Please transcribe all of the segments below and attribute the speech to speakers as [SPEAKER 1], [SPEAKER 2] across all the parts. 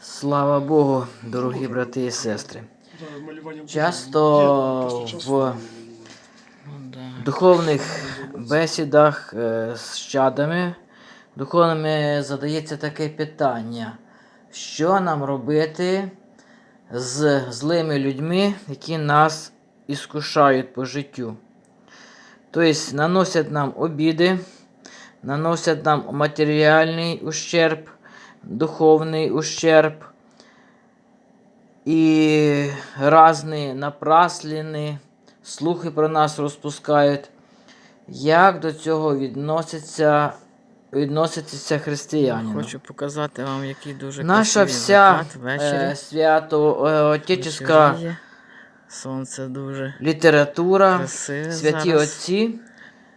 [SPEAKER 1] Слава Богу, дорогі брати і сестри. Часто в духовних бесідах е, з чадами духовними задається таке питання, що нам робити з злими людьми, які нас іскушають по життю. Тобто наносять нам обіди, наносять нам матеріальний ущерб, духовний ущерб і різні напрасліни, слухи про нас розпускають. Як до цього відноситься, відноситься християнин?
[SPEAKER 2] Хочу показати вам, який дуже
[SPEAKER 1] Наша вся е, свято е.
[SPEAKER 2] Сонце дуже
[SPEAKER 1] література,
[SPEAKER 2] красиве
[SPEAKER 1] святі
[SPEAKER 2] зараз.
[SPEAKER 1] отці,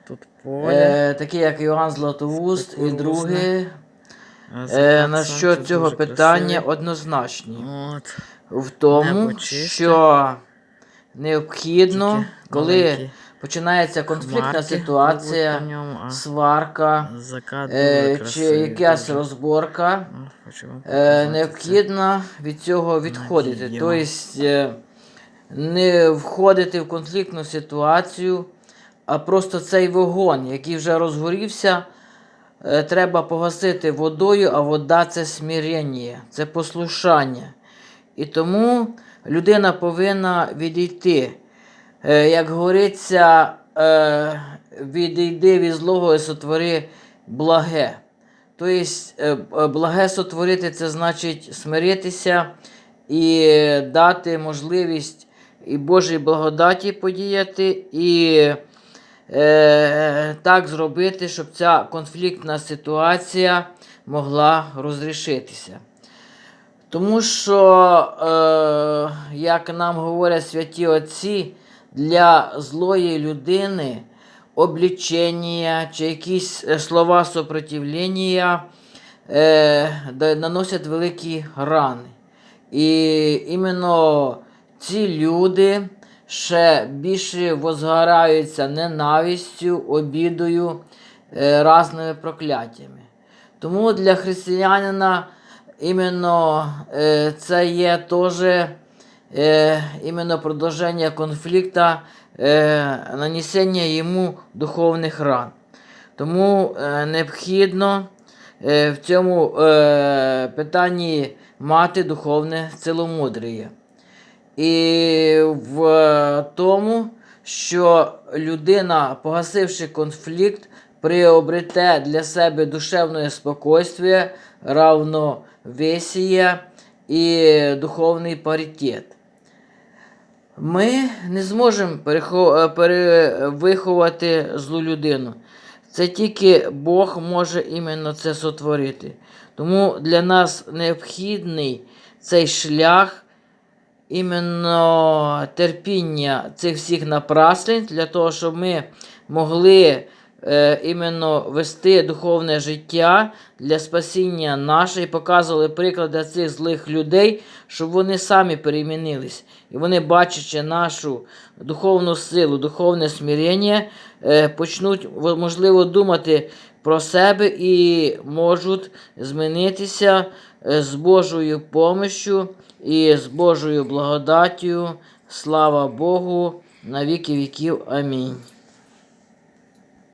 [SPEAKER 2] Тут поле.
[SPEAKER 1] е, такі як Іоанн Златоуст і другі, е,
[SPEAKER 2] закат
[SPEAKER 1] на що цього питання однозначні.
[SPEAKER 2] От.
[SPEAKER 1] В тому,
[SPEAKER 2] Небо чисте.
[SPEAKER 1] що необхідно,
[SPEAKER 2] Тільки
[SPEAKER 1] коли
[SPEAKER 2] маленькі
[SPEAKER 1] починається конфліктна
[SPEAKER 2] хмарки
[SPEAKER 1] ситуація,
[SPEAKER 2] пливуть по ньому, а
[SPEAKER 1] сварка
[SPEAKER 2] закат дуже
[SPEAKER 1] е, чи
[SPEAKER 2] красивий.
[SPEAKER 1] якась
[SPEAKER 2] дуже.
[SPEAKER 1] розборка,
[SPEAKER 2] От, хочу вам
[SPEAKER 1] е,
[SPEAKER 2] показати
[SPEAKER 1] необхідно від цього відходити.
[SPEAKER 2] Надія.
[SPEAKER 1] Тобто е, не входити в конфліктну ситуацію, а просто цей вогонь, який вже розгорівся, е, треба погасити водою, а вода це смирення, це послушання. І тому людина повинна відійти. Е, Як говориться, е, відійди від злого і сотвори благе. Тобто, е, благе сотворити це значить смиритися і дати можливість і Божій благодаті подіяти, і е, так зробити, щоб ця конфліктна ситуація могла розрішитися. Тому що, е, як нам говорять святі отці, для злої людини облічення чи якісь е, слова сопротивлення е, наносять великі рани. І іменно ці люди ще більше возгораються ненавистю, обідою, е, разними прокляттями. Тому для християнина іменно е, це є теж е, продовження конфлікту, нанесення йому духовних ран. Тому необхідно в цьому питанні мати духовне ціломудріє. І в тому, що людина, погасивши конфлікт, приобрете для себе душевне спокойствие, равновесие і духовний паритет. Ми не зможемо е, перевиховати злу людину. Це тільки Бог може іменно це сотворити. Тому для нас необхідний цей шлях іменно терпіння цих всіх напраслень для того, щоб ми могли е, іменно вести духовне життя для спасіння наше і показували приклади цих злих людей, щоб вони самі перемінились. І вони, бачачи нашу духовну силу, духовне смирення, е, почнуть можливо думати про себе і можуть змінитися е, з Божою помощю і з Божою благодаттю. Слава Богу, на віки віків. Амінь.